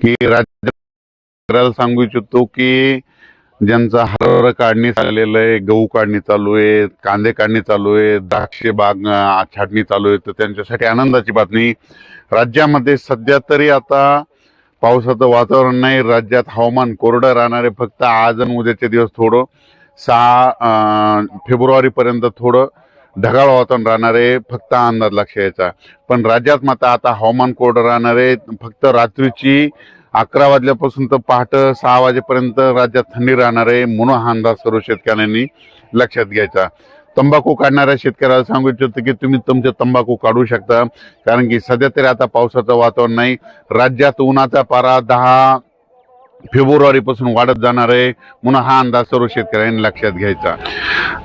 की राज्याला सांगू इच्छितो की ज्यांचा हरभरा काढणी झालेलं आहे गहू काढणी चालू आहे कांदे काढणी चालू आहे द्राक्षे बाग छाटणी चालू आहे तर त्यांच्यासाठी आनंदाची बातमी. राज्यामध्ये सध्या तरी आता पावसाचं वातावरण नाही राज्यात हवामान कोरडं राहणार आहे फक्त आज आणि उद्याचे दिवस थोडं सहा फेब्रुवारीपर्यंत थोडं ढगाळ वातावरण राहणार आहे फक्त अंदाज लक्ष यायचा पण राज्यात मात्र आता हवामान कोरडं राहणार आहे फक्त रात्रीची अकरा वाजल्यापासून तर पहाटं सहा वाजेपर्यंत राज्यात थंडी राहणार आहे म्हणून हा अंदाज सर्व शेतकऱ्यांनी लक्षात घ्यायचा. तंबाखू काढणाऱ्या शेतकऱ्याला सांगू इच्छितो की तुम्ही तुमचे तंबाखू काढू शकता. कारण की सध्या तरी आता पावसाचं वातावरण नाही. राज्यात उन्हाचा पारा दहा फेब्रुवारीपासून वाढत जाणार आहे. म्हणून हा अंदाज सर्व शेतकऱ्यांनी लक्षात घ्यायचा.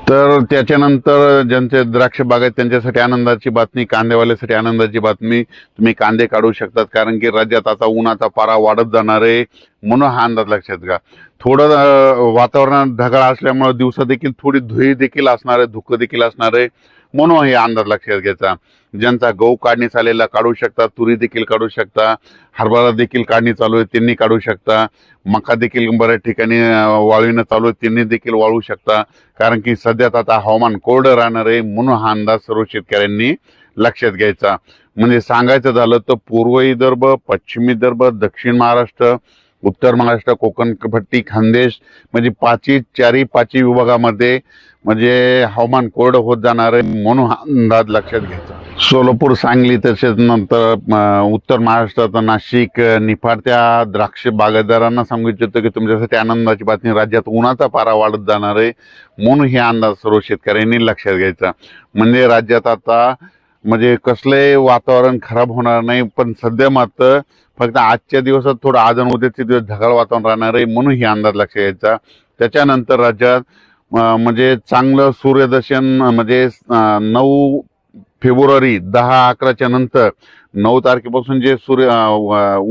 तर त्याच्यानंतर ज्यांचे द्राक्ष बाग आहेत त्यांच्यासाठी आनंदाची बातमी कांदेवाल्यासाठी आनंदाची बातमी. तुम्ही कांदे काढू शकतात कारण की राज्यात आता उन्हाचा पारा वाढत जाणार आहे म्हणून हा अंदाज लक्षात घ्या. थोडं वातावरणात ढगाळ असल्यामुळे दिवसा देखील थोडी धुई देखील असणार आहे धुकं देखील असणार आहे. म्हणून हे अंदाज लक्षात घ्यायचा ज्यांचा गहू काढणी आलेला काढू शकता तुरी देखील काढू शकता हरभरा देखील काढणी चालू आहे त्यांनी काढू शकता. मका देखील बऱ्याच ठिकाणी वाळविणं चालू आहे त्यांनी देखील वाळू शकता. कारण की सध्यात आता हवामान कोरडं राहणार आहे म्हणून हा अंदाज सर्व शेतकऱ्यांनी लक्षात घ्यायचा. म्हणजे सांगायचं झालं तर पूर्व विदर्भ पश्चिम विदर्भ दक्षिण महाराष्ट्र उत्तर महाराष्ट्र कोकण पट्टी खानदेश म्हणजे पाचही चारही पाचही विभागामध्ये म्हणजे हवामान कोरडं होत जाणार आहे म्हणून हा अंदाज लक्षात घ्यायचा. सोलापूर सांगली तसेच नंतर उत्तर महाराष्ट्रात नाशिक निफाडत्या निफाड त्या द्राक्ष बागायतदारांना सांगू इच्छितो की तुमच्यासाठी आनंदाची बातमी राज्यात उन्हाचा पारा वाढत जाणार आहे म्हणून हे अंदाज सर्व शेतकऱ्यांनी लक्षात घ्यायचा. म्हणजे राज्यात आता म्हणजे कसलंही वातावरण खराब होणार नाही पण सध्या मात्र फक्त आजच्या दिवसात थोडं आज उद्याचे दिवस ढगाळ वातावरण राहणार आहे म्हणून हे अंदाज लक्षात घ्यायचा. त्याच्यानंतर राज्यात म्हणजे चांगलं सूर्यदर्शन म्हणजे नऊ फेब्रुवारी दहा अकराच्या नंतर नऊ तारखेपासून जे सूर्य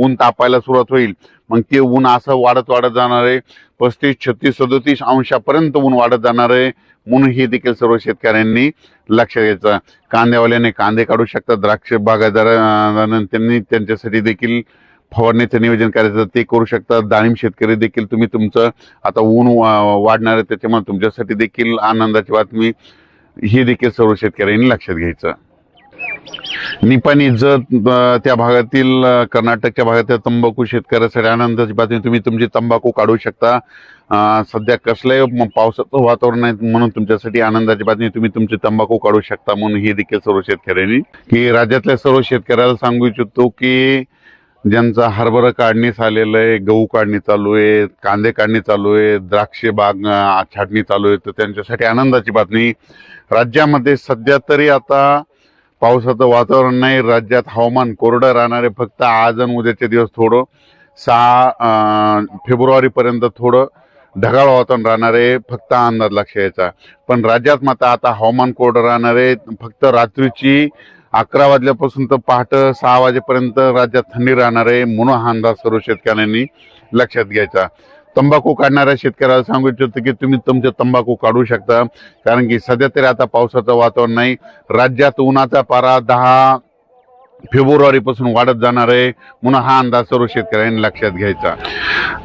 ऊन तापायला सुरुवात होईल मग ते ऊन असं वाढत वाढत जाणार आहे. पस्तीस छत्तीस सदोतीस अंशापर्यंत ऊन वाढत जाणार आहे. म्हणून हे देखील सर्व शेतकऱ्यांनी लक्ष घ्यायचं कांद्यावाल्याने कांदे काढू शकतात. द्राक्ष बागायतदार त्यांनी त्यांच्यासाठी देखील फवारणीचं नियोजन करायचं ते करू शकता. डाळिंब शेतकरी देखील तुम्ही तुमचं आता ऊन वा- वाढणार आहे त्याच्यामुळे तुमच्यासाठी देखील आनंदाची बातमी ही देखील सर्व शेतकऱ्यांनी लक्षात घ्यायचं. निपाणी जर त्या भागातील कर्नाटकच्या भागातील तंबाखू शेतकऱ्यासाठी आनंदाची बातमी. तुम्ही तुमची तंबाखू काढू शकता. सध्या कसलंही पावसाचं वातावरण आहे म्हणून तुमच्यासाठी आनंदाची बातमी. तुम्ही तुमची तंबाखू काढू शकता म्हणून हे देखील सर्व शेतकऱ्यांनी. की राज्यातल्या सर्व शेतकऱ्याला सांगू इच्छितो की ज्यांचा हरभरा काढणी आलेलं आहे गहू काढणी चालू आहे कांदे काढणी चालू आहे द्राक्षे बाग छाटणी चालू आहे तर त्यांच्यासाठी आनंदाची बातमी. राज्यामध्ये सध्या तरी आता पावसाचं वातावरण नाही राज्यात हवामान कोरडं राहणार आहे फक्त आज आणि उद्याचे दिवस थोडं. सहा फेब्रुवारीपर्यंत थोडं ढगाळ वातावरण राहणार आहे फक्त अंदाज लक्ष यायचा. पण राज्यात मात्र आता हवामान कोरडं राहणार आहे फक्त रात्रीची अकरा वाजल्यापासून तर पहाटं सहा वाजेपर्यंत राज्यात थंडी राहणार आहे म्हणून हा अंदाज सर्व शेतकऱ्यांनी लक्षात घ्यायचा. तंबाखू काढणाऱ्या शेतकऱ्याला सांगू इच्छितो की तुम्ही तुमचे तंबाखू काढू शकता. कारण की सध्या तरी आता पावसाचं वातावरण नाही. राज्यात उन्हाचा पारा दहा फेब्रुवारीपासून वाढत जाणार आहे. म्हणून हा अंदाज सर्व शेतकऱ्यांनी लक्षात घ्यायचा.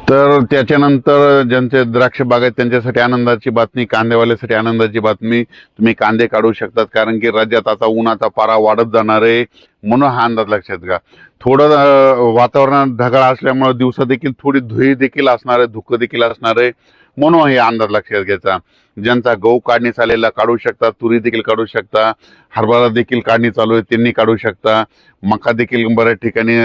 तर त्याच्यानंतर ज्यांचे द्राक्ष बाग आहेत त्यांच्यासाठी आनंदाची बातमी कांदेवाल्यासाठी आनंदाची बातमी. तुम्ही कांदे काढू शकतात कारण की राज्यात आता उन्हाचा पारा वाढत जाणार आहे. म्हणून हा अंदाज लक्षात घ्या. थोडं वातावरणात ढगाळ असल्यामुळे दिवसा देखील थोडी धुई देखील असणार आहे धुकं देखील असणार आहे. म्हणून हे अंदाज लक्षात घ्यायचा ज्यांचा गहू काढणी चालेला काढू शकता तुरी देखील काढू शकता हरभरा देखील काढणी चालू आहे त्यांनी काढू शकता. मका देखील बऱ्याच ठिकाणी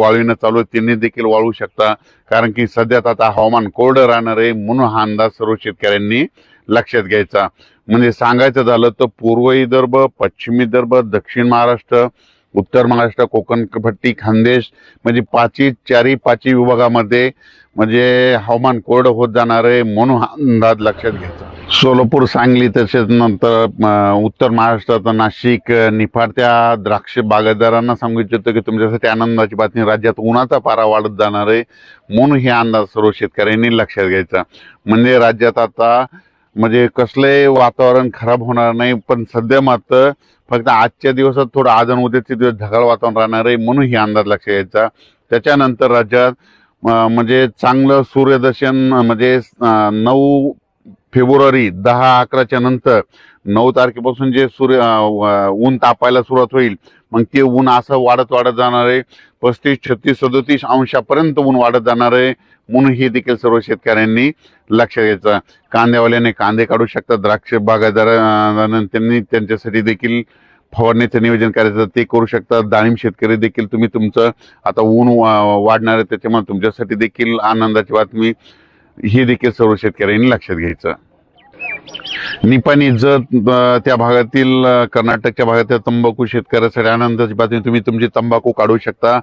वाळविणं चालू आहे त्यांनी देखील वाळू शकता. कारण की सध्यात आता हवामान कोरडं राहणार आहे म्हणून हा अंदाज सर्व शेतकऱ्यांनी लक्षात घ्यायचा. म्हणजे सांगायचं झालं तर पूर्व विदर्भ पश्चिम विदर्भ दक्षिण महाराष्ट्र उत्तर महाराष्ट्र कोकण पट्टी खानदेश म्हणजे पाचवी चारी पाचवी विभागामध्ये म्हणजे हवामान कोरडं होत जाणार आहे म्हणून हा अंदाज लक्षात घ्यायचा. सोलापूर सांगली तसेच नंतर उत्तर महाराष्ट्रात नाशिक निफाडत्या निफाड त्या द्राक्ष बागायतदारांना सांगू इच्छितो की तुमच्यासाठी आनंदाची बातमी राज्यात उन्हाचा पारा वाढत जाणार आहे म्हणून हे अंदाज सर्व शेतकऱ्यांनी लक्षात घ्यायचा. म्हणजे राज्यात आता म्हणजे कसलंही वातावरण खराब होणार नाही पण सध्या मात्र फक्त आजच्या दिवसात थोडं आज आणि उद्याचे दिवस ढगाळ वातावरण राहणार आहे म्हणून ही अंदाज लक्षात यायचा. त्याच्यानंतर राज्यात म्हणजे चांगलं सूर्यदर्शन म्हणजे नऊ फेब्रुवारी दहा अकराच्या नंतर नऊ तारखेपासून जे सूर्य ऊन तापायला सुरुवात होईल मग ते ऊन असं वाढत वाढत जाणार आहे. पस्तीस छत्तीस सदोतीस अंशापर्यंत ऊन वाढत जाणार आहे. म्हणून हे देखील सर्व शेतकऱ्यांनी लक्ष घ्यायचं कांद्यावाल्याने कांदे काढू शकतात. द्राक्ष बागायतदार त्यांनी त्यांच्यासाठी देखील फवारणीचं नियोजन करायचं ते करू शकतात. डाळिंब शेतकरी देखील तुम्ही तुमचं आता ऊन वा- वाढणार आहे त्याच्यामुळे तुमच्यासाठी देखील आनंदाची बातमी. ही देखील सर्व शेतकऱ्यांनी लक्षात घ्यायचं. निपाणी जत त्या भागातील कर्नाटकच्या भागातील तंबाखू शेतकऱ्यासाठी आनंदाची बातमी. तुम्ही तुमची तंबाखू काढू शकता.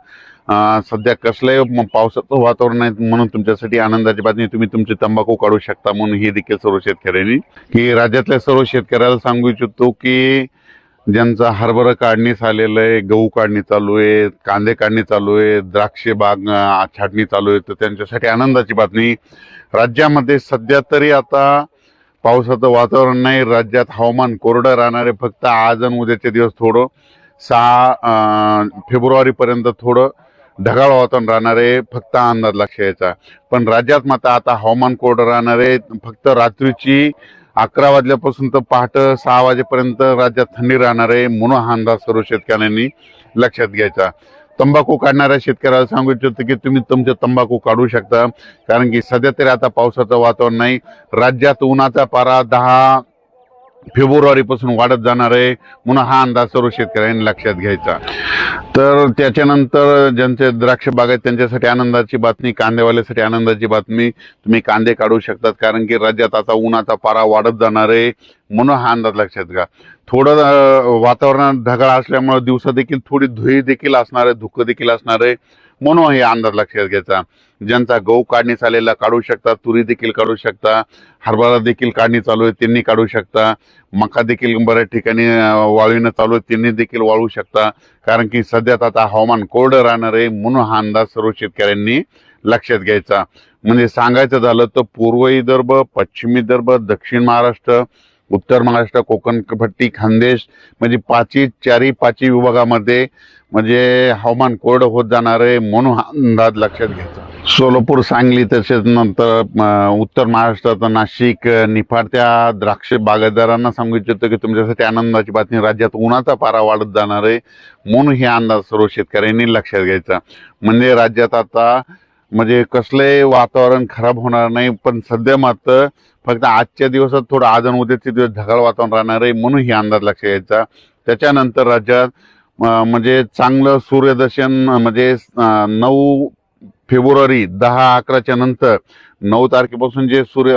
सध्या कसलंही पावसाचं वातावरण आहे म्हणून तुमच्यासाठी आनंदाची बातमी. तुम्ही तुमची तंबाखू काढू शकता म्हणून हे देखील सर्व शेतकऱ्यांनी. की राज्यातल्या सर्व शेतकऱ्याला सांगू इच्छितो की ज्यांचा हरभरा काढणीस आलेलं आहे गहू काढणी चालू आहे कांदे काढणी चालू आहे द्राक्षे बाग छाटणी चालू आहे तर त्यांच्यासाठी आनंदाची बातमी. राज्यामध्ये सध्या तरी आता पावसाचं वातावरण नाही राज्यात हवामान कोरडं राहणार आहे फक्त आज आणि उद्याचे दिवस थोडं. सहा फेब्रुवारीपर्यंत थोडं ढगाळ वातावरण राहणार आहे फक्त अंदाज लक्ष यायचा पण राज्यात मात्र आता हवामान कोरडं राहणार आहे फक्त रात्रीची अकरा वाजल्यापासून तर पहाटं सहा वाजेपर्यंत राज्यात थंडी राहणार आहे म्हणून हा अंदाज सर्व शेतकऱ्यांनी लक्षात घ्यायचा. तंबाखू काढणाऱ्या शेतकऱ्याला सांगू इच्छितो की तुम्ही तुमचे तंबाखू काढू शकता. कारण की सध्या तरी आता पावसाचं वातावरण नाही. राज्यात उन्हाचा पारा दहा फेब्रुवारीपासून वाढत जाणार आहे. म्हणून हा अंदाज सर्व शेतकऱ्यांनी लक्षात घ्यायचा. तर त्याच्यानंतर ज्यांचे द्राक्ष बाग आहेत त्यांच्यासाठी आनंदाची बातमी कांदेवाल्यासाठी आनंदाची बातमी. तुम्ही कांदे काढू शकतात कारण की राज्यात आता उन्हाचा पारा वाढत जाणार आहे म्हणून हा अंदाज लक्षात घ्या. थोडं वातावरणात ढगाळ असल्यामुळे दिवसा देखील थोडी धुई देखील असणार आहे धुकं देखील असणार आहे. म्हणून हे अंदाज लक्षात घ्यायचा. ज्यांचा गहू काढणी चालेला काढू शकता तुरी देखील काढू शकता हरभरा देखील काढणी चालू आहे त्यांनी काढू शकता. मका देखील बऱ्याच ठिकाणी वाळविणं चालू आहे त्यांनी देखील वाळू शकता. कारण की सध्यात आता हवामान कोरडं राहणार आहे म्हणून हा अंदाज सर्व शेतकऱ्यांनी लक्षात घ्यायचा. म्हणजे सांगायचं झालं तर पूर्व विदर्भ पश्चिम विदर्भ दक्षिण महाराष्ट्र उत्तर महाराष्ट्र कोकण पट्टी खानदेश म्हणजे पाचवी चारी पाचवी विभागामध्ये म्हणजे हवामान कोरडं होत जाणार आहे म्हणून हा अंदाज लक्षात घ्यायचा. सोलापूर सांगली तसेच नंतर उत्तर महाराष्ट्रात नाशिक निफाडत्या निफाड त्या द्राक्ष बागायतदारांना सांगू इच्छितो की तुमच्यासाठी आनंदाची बातमी राज्यात उन्हाचा पारा वाढत जाणार आहे म्हणून हे अंदाज सर्व शेतकऱ्यांनी लक्षात घ्यायचा. म्हणजे राज्यात आता म्हणजे कसले वातावरण खराब होणार नाही पण सध्या मात्र फक्त आजच्या दिवसात थोडं आज आणि उद्याचे दिवस ढगाळ वातावरण राहणार आहे म्हणून ही अंदाज लक्ष यायचा. त्याच्यानंतर राज्यात म्हणजे चांगलं सूर्यदर्शन म्हणजे नऊ फेब्रुवारी दहा अकराच्या नंतर नऊ तारखेपासून जे सूर्य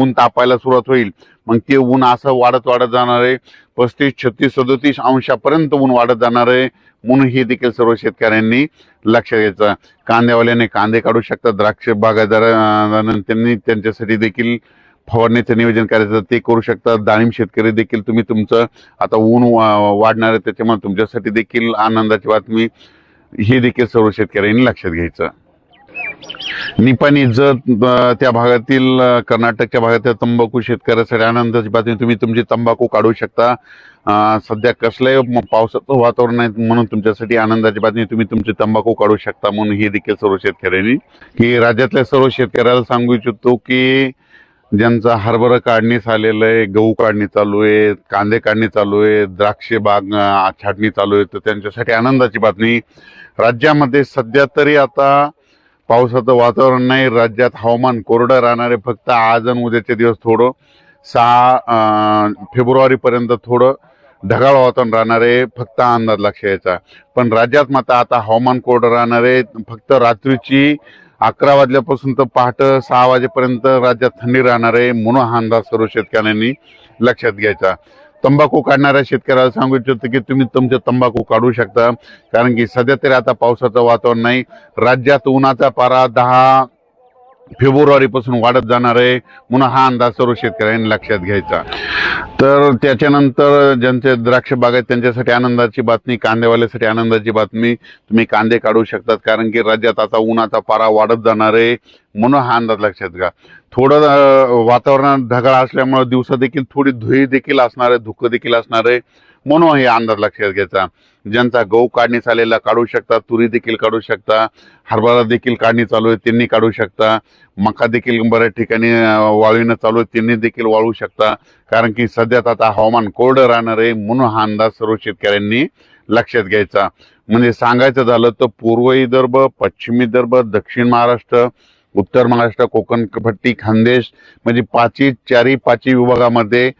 ऊन तापायला सुरुवात होईल मग ते ऊन असं वाढत वाढत जाणार आहे. पस्तीस छत्तीस सदोतीस अंशापर्यंत ऊन वाढत जाणार आहे. म्हणून हे देखील सर्व शेतकऱ्यांनी लक्ष घ्यायचं कांद्यावाल्याने कांदे काढू शकतात. द्राक्ष बागायतदार त्यांनी त्यांच्यासाठी देखील फवारणीचं नियोजन करायचं ते करू शकतात. डाळिंब शेतकरी देखील तुम्ही तुमचं आता ऊन वा- वाढणार आहे. त्याच्यामुळे तुमच्यासाठी देखील आनंदाची बातमी. हे देखील सर्व शेतकऱ्यांनी लक्षात घ्यायचं. निपाणी जत त्या भागातील कर्नाटकच्या भागातील तंबाखू शेतकऱ्यासाठी आनंदाची बातमी तुम्ही तुमची तंबाखू काढू शकता. सध्या कसलंही पावसाचं वातावरण आहे म्हणून तुमच्यासाठी आनंदाची बातमी तुम्ही तुमची तंबाखू काढू शकता म्हणून हे देखील सर्व शेतकऱ्यांनी. की राज्यातल्या सर्व शेतकऱ्याला सांगू इच्छितो की ज्यांचा हरभरा काढणीस आलेलं आहे गहू काढणी चालू आहे कांदे काढणी चालू आहे द्राक्षे बाग छाटणी चालू आहे तर त्यांच्यासाठी आनंदाची बातमी. राज्यामध्ये सध्या तरी आता पावसाचं वातावरण नाही राज्यात हवामान कोरडं राहणार आहे. फक्त आज आणि उद्याचे दिवस थोडं सहा फेब्रुवारीपर्यंत थोडं ढगाळ वातावरण राहणार आहे फक्त अंदाज लक्ष यायचा. पण राज्यात मात्र आता हवामान कोरडं राहणार आहे. फक्त रात्रीची अकरा वाजल्यापासून तर पहाटं सहा वाजेपर्यंत राज्यात थंडी राहणार आहे म्हणून हा अंदाज सर्व शेतकऱ्यांनी लक्षात घ्यायचा. तंबाखू काढणाऱ्या शेतकऱ्याला सांगू इच्छितो की तुम्ही तुमचे तंबाखू काढू शकता. कारण की सध्या तरी आता पावसाचं वातावरण नाही. राज्यात उन्हाचा पारा दहा फेब्रुवारीपासून वाढत जाणार आहे. म्हणून हा अंदाज सर्व शेतकऱ्यांनी लक्षात घ्यायचा. तर त्याच्यानंतर ज्यांचे द्राक्ष बाग आहेत त्यांच्यासाठी आनंदाची बातमी कांदेवाल्यासाठी आनंदाची बातमी. तुम्ही कांदे काढू शकतात कारण की राज्यात आता उन्हाचा पारा वाढत जाणार आहे म्हणून हा अंदाज लक्षात घ्या. थोडं वातावरणात ढगाळ असल्यामुळे दिवसा देखील थोडी धुई देखील असणार आहे धुकं देखील असणार आहे. म्हणून हे अंदाज लक्षात घ्यायचा ज्यांचा गहू काढणी चालेला काढू शकता तुरी देखील काढू शकता हरभरा देखील काढणी चालू आहे त्यांनी काढू शकता. मका देखील बऱ्याच ठिकाणी वाळविणं चालू आहे त्यांनी देखील वाळू शकता. कारण की सध्यात आता हवामान कोरडं राहणार आहे म्हणून हा अंदाज सर्व शेतकऱ्यांनी लक्षात घ्यायचा. म्हणजे सांगायचं झालं तर पूर्व विदर्भ पश्चिम विदर्भ दक्षिण महाराष्ट्र उत्तर महाराष्ट्र कोकण पट्टी खानदेश म्हणजे पाचही चारही पाचही विभागामध्ये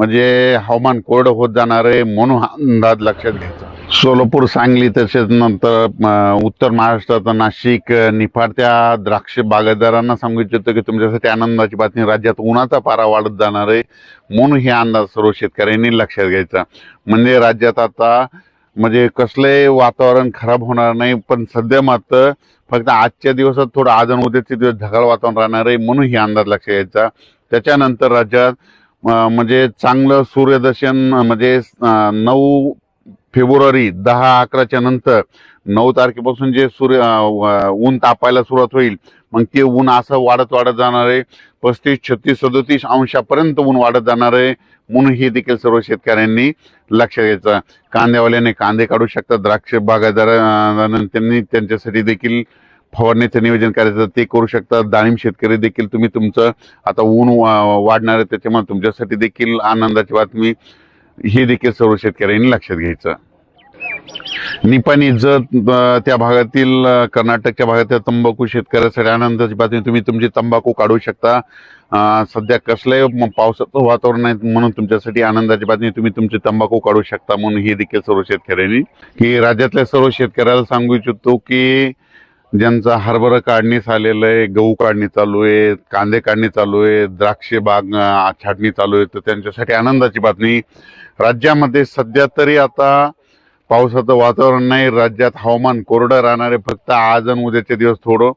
म्हणजे हवामान कोरडं होत जाणार आहे म्हणून हा अंदाज लक्षात घ्यायचा. सोलापूर सांगली तसेच नंतर उत्तर महाराष्ट्रात नाशिक निफाडत्या निफाड त्या द्राक्ष बागायतदारांना सांगू इच्छितो की तुमच्यासाठी आनंदाची बातमी राज्यात उन्हाचा पारा वाढत जाणार आहे म्हणून हे अंदाज सर्व शेतकऱ्यांनी लक्षात घ्यायचा. म्हणजे राज्यात आता म्हणजे कसले वातावरण खराब होणार नाही पण सध्या मात्र फक्त आजच्या दिवसात थोडं आज आणि उद्याचे दिवस ढगाळ वातावरण राहणार आहे म्हणून ही अंदाज लक्षात घ्यायचा. त्याच्यानंतर राज्यात म्हणजे चांगलं सूर्यदर्शन म्हणजे नऊ फेब्रुवारी दहा अकराच्या नंतर नऊ तारखेपासून जे सूर्य ऊन तापायला सुरुवात होईल मग ते ऊन असं वाढत वाढत जाणार आहे. पस्तीस छत्तीस सदोतीस अंशापर्यंत ऊन वाढत जाणार आहे. म्हणून हे देखील सर्व शेतकऱ्यांनी लक्ष घ्यायचं. कांद्यावाल्याने कांदे काढू शकतात. द्राक्ष बागायतदार त्यांनी त्यांच्यासाठी देखील फवारणीचं नियोजन करायचं ते करू शकतात. डाळिंब शेतकरी देखील तुम्ही तुमचं आता ऊन वा- वाढणार आहे त्याच्यामुळे तुमच्यासाठी देखील आनंदाची बातमी ही देखील सर्व शेतकऱ्यांनी लक्षात घ्यायचं. निपाणी जत त्या भागातील कर्नाटकच्या भागातील तंबाखू शेतकऱ्यासाठी आनंदाची बातमी. तुम्ही तुमची तंबाखू काढू शकता. सध्या कसलंही पावसाचं वातावरण आहे म्हणून तुमच्यासाठी आनंदाची बातमी तुम्ही तुमची तंबाखू काढू शकता म्हणून हे देखील सर्व शेतकऱ्यांनी. की राज्यातल्या सर्व शेतकऱ्याला सांगू इच्छितो की ज्यांचा हरभरा काढणी झालेलं आहे गहू काढणी चालू आहे कांदे काढणी चालू आहे द्राक्षे बाग छाटणी चालू आहे तर त्यांच्यासाठी आनंदाची बातमी. राज्यामध्ये सध्या तरी आता पावसाचं वातावरण नाही राज्यात हवामान कोरडं राहणार आहे फक्त आज आणि उद्याचे दिवस थोडं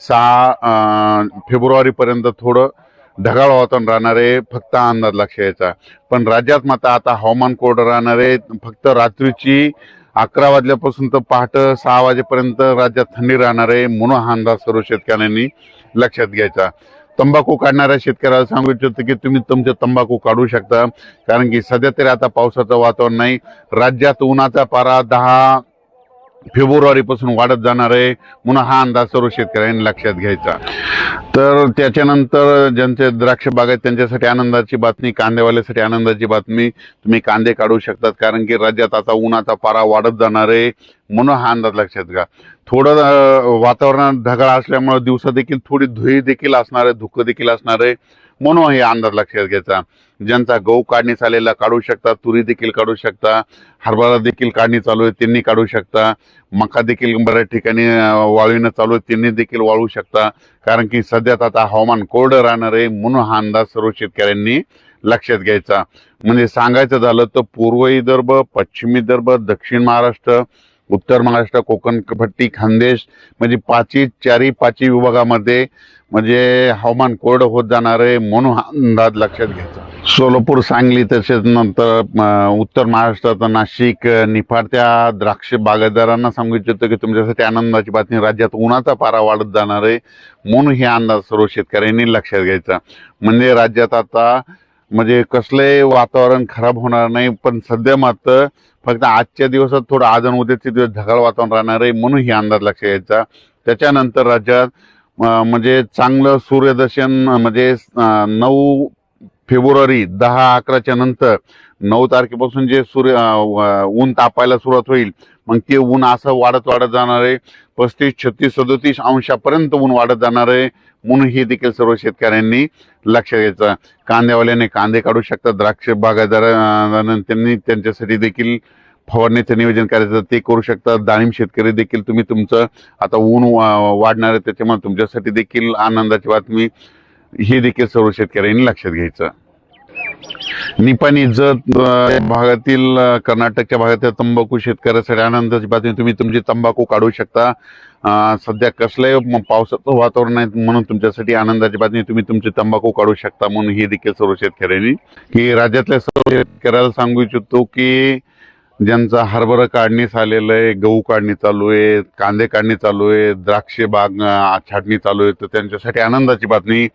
सहा फेब्रुवारीपर्यंत थोडं ढगाळ वातावरण राहणार आहे फक्त अंदाज लक्ष यायचा. पण राज्यात मात्र आता हवामान कोरडं राहणार आहे फक्त रात्रीची अकरा वाजल्यापासून तर पहाटं सहा वाजेपर्यंत राज्यात थंडी राहणार आहे म्हणून हा अंदाज सर्व शेतकऱ्यांनी लक्षात घ्यायचा. तंबाखू काढणाऱ्या शेतकऱ्याला सांगू इच्छितो की तुम्ही तुमचे तंबाखू काढू शकता कारण की सध्या तरी आता पावसाचं वातावरण नाही. राज्यात उन्हाचा पारा दहा फेब्रुवारीपासून वाढत जाणार आहे. म्हणून हा अंदाज सर्व शेतकऱ्यांनी लक्षात घ्यायचा. तर त्याच्यानंतर ज्यांचे द्राक्ष बाग आहेत त्यांच्यासाठी आनंदाची बातमी कांदेवाल्यासाठी आनंदाची बातमी. तुम्ही कांदे काढू शकतात कारण की राज्यात आता उन्हाचा पारा वाढत जाणार आहे म्हणून हा अंदाज लक्षात घ्या. थोडं वातावरणात वातावरण ढगाळ असल्यामुळे दिवसा देखील थोडी धुई देखील असणार आहे धुकं देखील असणार आहे. म्हणून हे अंदाज लक्षात घ्यायचा ज्यांचा गहू काढणी चालेला काढू शकता तुरी देखील काढू शकता हरभरा देखील काढणी चालू आहे त्यांनी काढू शकता. मका देखील बऱ्याच ठिकाणी वाळविणं चालू आहे त्यांनी देखील वाळू शकता. कारण की सध्यात आता हवामान कोरडं राहणार आहे म्हणून हा अंदाज सर्व शेतकऱ्यांनी लक्षात घ्यायचा. म्हणजे सांगायचं झालं तर पूर्व विदर्भ पश्चिम विदर्भ दक्षिण महाराष्ट्र उत्तर महाराष्ट्र कोकण पट्टी खानदेश म्हणजे पाचवी चारी पाचवी विभागामध्ये म्हणजे हवामान कोरडं होत जाणार आहे म्हणून हा अंदाज लक्षात घ्यायचा. सोलापूर सांगली तसेच नंतर उत्तर महाराष्ट्रात नाशिक निफाडत्या निफाड त्या द्राक्ष बागायतदारांना सांगू इच्छितो की तुमच्यासाठी आनंदाची बातमी राज्यात उन्हाचा पारा वाढत जाणार आहे म्हणून हे अंदाज सर्व शेतकऱ्यांनी लक्षात घ्यायचा. म्हणजे राज्यात आता म्हणजे कसलंही वातावरण खराब होणार नाही पण सध्या मात्र फक्त आजच्या दिवसात थोडं आज आणि उद्याचे दिवस ढगाळ वातावरण राहणार आहे म्हणून ही अंदाज लक्षात घ्यायचा. त्याच्यानंतर राज्यात म्हणजे चांगलं सूर्यदर्शन म्हणजे नऊ फेब्रुवारी दहा अकराच्या नंतर नऊ तारखेपासून जे सूर्य ऊन तापायला सुरुवात होईल मग ते ऊन असं वाढत वाढत जाणार आहे. पस्तीस छत्तीस सदोतीस अंशापर्यंत ऊन वाढत जाणार आहे. म्हणून हे देखील सर्व शेतकऱ्यांनी लक्षात घ्यायचं. कांद्यावाल्याने कांदे काढू शकतात. द्राक्ष बागायतदार त्यांनी त्यांच्यासाठी देखील फवारणीचं नियोजन करायचं. ते करू शकतात. डाळिंब शेतकरी देखील तुम्ही तुमचं आता ऊन वा- वाढणार आहे. त्याच्यामुळे तुमच्यासाठी देखील आनंदाची बातमी. हे देखील सर्व शेतकऱ्यांनी लक्षात घ्यायचं. निपाणी जत भागातील कर्नाटकच्या भागातील तंबाखू शेतकऱ्यासाठी आनंदाची बातमी. तुम्ही तुमची तंबाखू काढू शकता. सध्या कसलंही पावसाचं वातावरण आहे म्हणून तुमच्यासाठी आनंदाची बातमी. तुम्ही तुमची तंबाखू काढू शकता म्हणून ही देखील सर्व शेतकऱ्यांनी. की राज्यातल्या सर्व शेतकऱ्याला सांगू इच्छितो की ज्यांचा हरभरा काढणीस आलेलं आहे गहू काढणी चालू आहे कांदे काढणी चालू आहे द्राक्षे बाग छाटणी चालू आहे तर त्यांच्यासाठी आनंदाची बातमी.